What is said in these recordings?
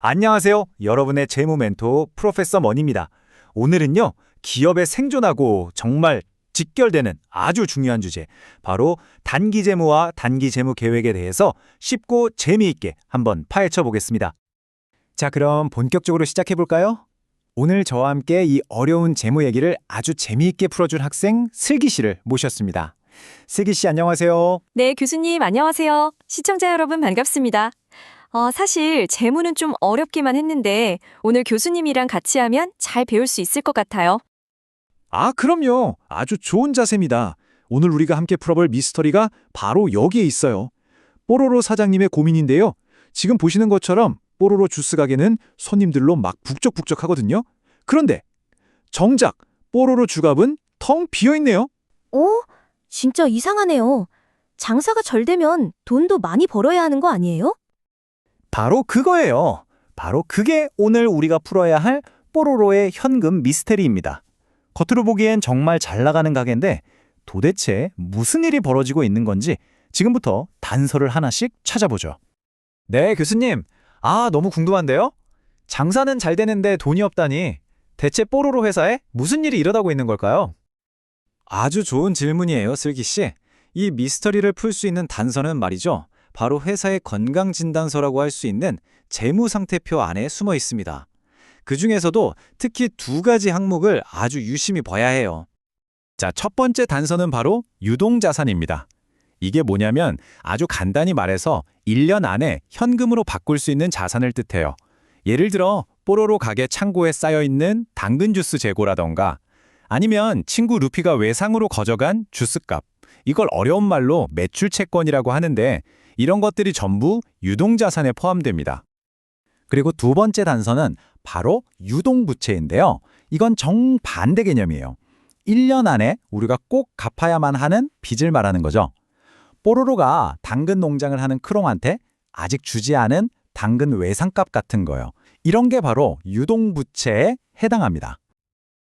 안녕하세요. 여러분의 재무 멘토 프로페서 머니입니다. 오늘은요, 기업의 생존하고 정말 직결되는 아주 중요한 주제, 바로 단기 재무와 단기 재무 계획에 대해서 쉽고 재미있게 한번 파헤쳐 보겠습니다. 자, 그럼 본격적으로 시작해 볼까요? 오늘 저와 함께 이 어려운 재무 얘기를 아주 재미있게 풀어줄 학생 슬기 씨를 모셨습니다. 슬기 씨 안녕하세요. 네, 교수님 안녕하세요. 시청자 여러분 반갑습니다. 어, 사실 재무는 좀 어렵기만 했는데 오늘 교수님이랑 같이 하면 잘 배울 수 있을 것 같아요. 아, 그럼요. 아주 좋은 자세입니다. 오늘 우리가 함께 풀어볼 미스터리가 바로 여기에 있어요. 뽀로로 사장님의 고민인데요. 지금 보시는 것처럼 뽀로로 주스 가게는 손님들로 막 북적북적 하거든요. 그런데 정작 뽀로로 주갑은 텅 비어 있네요. 어? 진짜 이상하네요. 장사가 잘 되면 돈도 많이 벌어야 하는 거 아니에요? 바로 그거예요. 바로 그게 오늘 우리가 풀어야 할 뽀로로의 현금 미스테리입니다. 겉으로 보기엔 정말 잘 나가는 가게인데 도대체 무슨 일이 벌어지고 있는 건지 지금부터 단서를 하나씩 찾아보죠. 네, 교수님. 아, 너무 궁금한데요? 장사는 잘 되는데 돈이 없다니 대체 뽀로로 회사에 무슨 일이 일어나고 있는 걸까요? 아주 좋은 질문이에요, 슬기 씨. 이 미스터리를 풀 수 있는 단서는 말이죠. 바로 회사의 건강진단서라고 할 수 있는 재무상태표 안에 숨어 있습니다. 그 중에서도 특히 두 가지 항목을 아주 유심히 봐야 해요. 자, 첫 번째 단서는 바로 유동자산입니다. 이게 뭐냐면 아주 간단히 말해서 1년 안에 현금으로 바꿀 수 있는 자산을 뜻해요. 예를 들어 뽀로로 가게 창고에 쌓여 있는 당근 주스 재고라던가 아니면 친구 루피가 외상으로 거저간 주스값. 이걸 어려운 말로 매출 채권이라고 하는데 이런 것들이 전부 유동자산에 포함됩니다. 그리고 두 번째 단서는 바로 유동부채인데요. 이건 정반대 개념이에요. 1년 안에 우리가 꼭 갚아야만 하는 빚을 말하는 거죠. 뽀로로가 당근 농장을 하는 크롱한테 아직 주지 않은 당근 외상값 같은 거요. 이런 게 바로 유동부채에 해당합니다.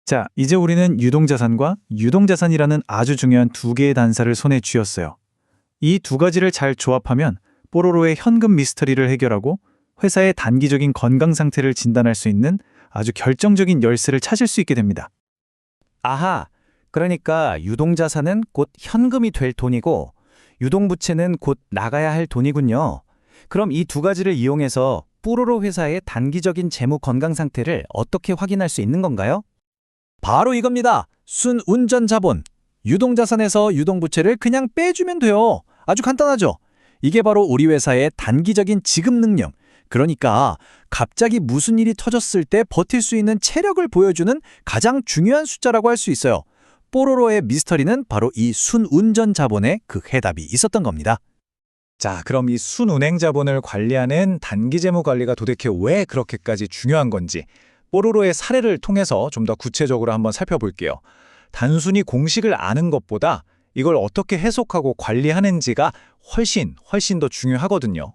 자, 이제 우리는 유동자산과 유동자산이라는 아주 중요한 두 개의 단서를 손에 쥐었어요. 이 두 가지를 잘 조합하면 뽀로로의 현금 미스터리를 해결하고 회사의 단기적인 건강 상태를 진단할 수 있는 아주 결정적인 열쇠를 찾을 수 있게 됩니다. 아하, 그러니까 유동자산은 곧 현금이 될 돈이고 유동부채는 곧 나가야 할 돈이군요. 그럼 이 두 가지를 이용해서 뽀로로 회사의 단기적인 재무 건강 상태를 어떻게 확인할 수 있는 건가요? 바로 이겁니다. 순운전 자본. 유동자산에서 유동부채를 그냥 빼주면 돼요. 아주 간단하죠? 이게 바로 우리 회사의 단기적인 지급 능력. 그러니까 갑자기 무슨 일이 터졌을 때 버틸 수 있는 체력을 보여주는 가장 중요한 숫자라고 할 수 있어요. 뽀로로의 미스터리는 바로 이 순운전 자본에 그 해답이 있었던 겁니다. 자, 그럼 이 순운행 자본을 관리하는 단기 재무 관리가 도대체 왜 그렇게까지 중요한 건지 뽀로로의 사례를 통해서 좀 더 구체적으로 한번 살펴볼게요. 단순히 공식을 아는 것보다 이걸 어떻게 해석하고 관리하는지가 훨씬 훨씬 더 중요하거든요.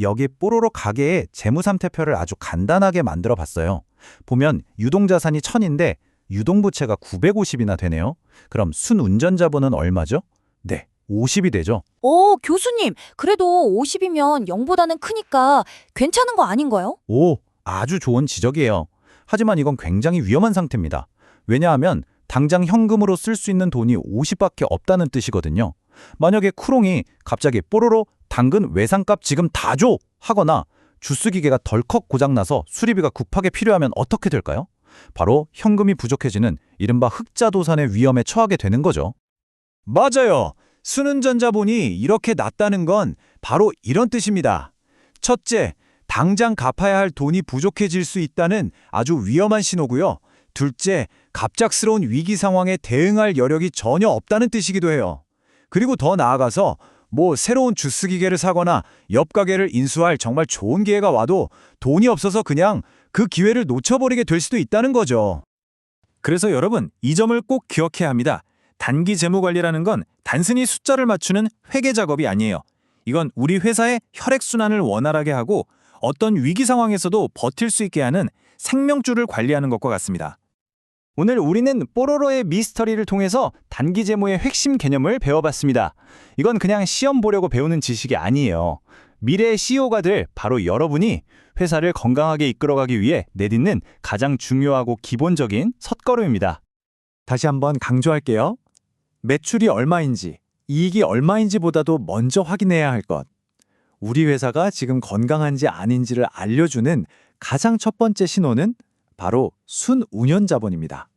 여기 뽀로로 가게의 재무상태표를 아주 간단하게 만들어 봤어요. 보면 유동자산이 1000인데 유동부채가 950이나 되네요. 그럼 순운전자본은 얼마죠? 네, 50이 되죠. 오, 교수님. 그래도 50이면 0보다는 크니까 괜찮은 거 아닌가요? 오, 아주 좋은 지적이에요. 하지만 이건 굉장히 위험한 상태입니다. 왜냐하면 당장 현금으로 쓸 수 있는 돈이 50밖에 없다는 뜻이거든요. 만약에 쿠롱이 갑자기 뽀로로 당근 외상값 지금 다 줘! 하거나 주스 기계가 덜컥 고장나서 수리비가 급하게 필요하면 어떻게 될까요? 바로 현금이 부족해지는 이른바 흑자도산의 위험에 처하게 되는 거죠. 맞아요. 순운전자본이 이렇게 낮다는 건 바로 이런 뜻입니다. 첫째, 당장 갚아야 할 돈이 부족해질 수 있다는 아주 위험한 신호고요. 둘째, 갑작스러운 위기 상황에 대응할 여력이 전혀 없다는 뜻이기도 해요. 그리고 더 나아가서 뭐 새로운 주스 기계를 사거나 옆 가게를 인수할 정말 좋은 기회가 와도 돈이 없어서 그냥 그 기회를 놓쳐버리게 될 수도 있다는 거죠. 그래서 여러분, 이 점을 꼭 기억해야 합니다. 단기 재무 관리라는 건 단순히 숫자를 맞추는 회계 작업이 아니에요. 이건 우리 회사의 혈액순환을 원활하게 하고 어떤 위기 상황에서도 버틸 수 있게 하는 생명줄을 관리하는 것과 같습니다. 오늘 우리는 뽀로로의 미스터리를 통해서 단기 재무의 핵심 개념을 배워봤습니다. 이건 그냥 시험 보려고 배우는 지식이 아니에요. 미래의 CEO가 될 바로 여러분이 회사를 건강하게 이끌어가기 위해 내딛는 가장 중요하고 기본적인 첫걸음입니다. 다시 한번 강조할게요. 매출이 얼마인지, 이익이 얼마인지보다도 먼저 확인해야 할 것. 우리 회사가 지금 건강한지 아닌지를 알려주는 가장 첫 번째 신호는 바로 순운연 자본입니다.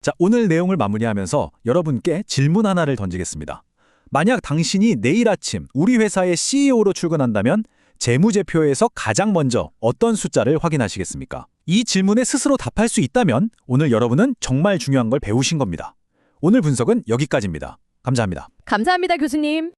자, 오늘 내용을 마무리하면서 여러분께 질문 하나를 던지겠습니다. 만약 당신이 내일 아침 우리 회사의 CEO로 출근한다면 재무제표에서 가장 먼저 어떤 숫자를 확인하시겠습니까? 이 질문에 스스로 답할 수 있다면 오늘 여러분은 정말 중요한 걸 배우신 겁니다. 오늘 분석은 여기까지입니다. 감사합니다. 감사합니다, 교수님.